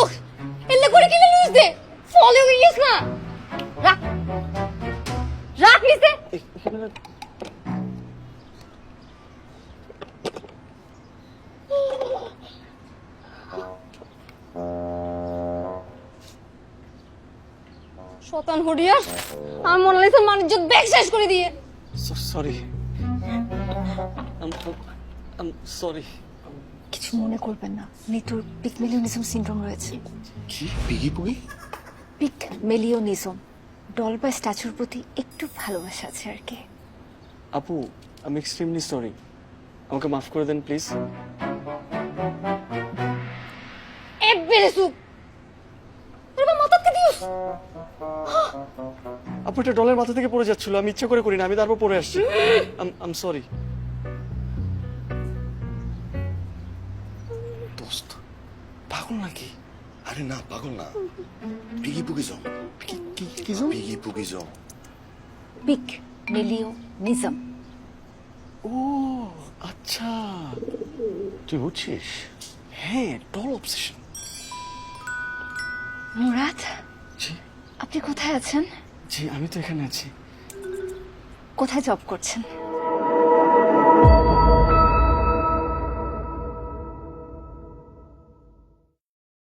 ও এলে করে কিলে লুজ দে। ফলো হয়ে না। রাখ। রাখ নিতে শতান হরিয়া, আমি মনে লাগছে মানুষ ব্যাগ শেষ করে দিয়ে। সরি সরি কিছু মনে করবেন না। নিতুর পিকমেলিওনিজম সিনড্রোম রয়েছে। কি? পিগি পুগি? পিক মেলিওনিজম ডল বা স্ট্যাচুর প্রতি একটু ভালোবাসা আছে আর কি। আপু আমি এক্সট্রিমলি সরি। আমাকে মাফ করে দেন প্লিজ। আপু এটা ডলের মাথা থেকে পড়ে যাচ্ছিল। আমি ইচ্ছা করে করি না আমি তারপর পড়ে আসছি। আম সরি দোস্ত পাগল নাকি আরে না পাগল না পিগি পুগি জং কি কি পিগি পুগি জং পিক মেলিওনিজম ও আচ্ছা তুই বুঝছিস হ্যাঁ ডল অবসেশন মুরাদ জি আপনি কোথায় আছেন জি আমি তো এখানে আছি কোথায় জব করছেন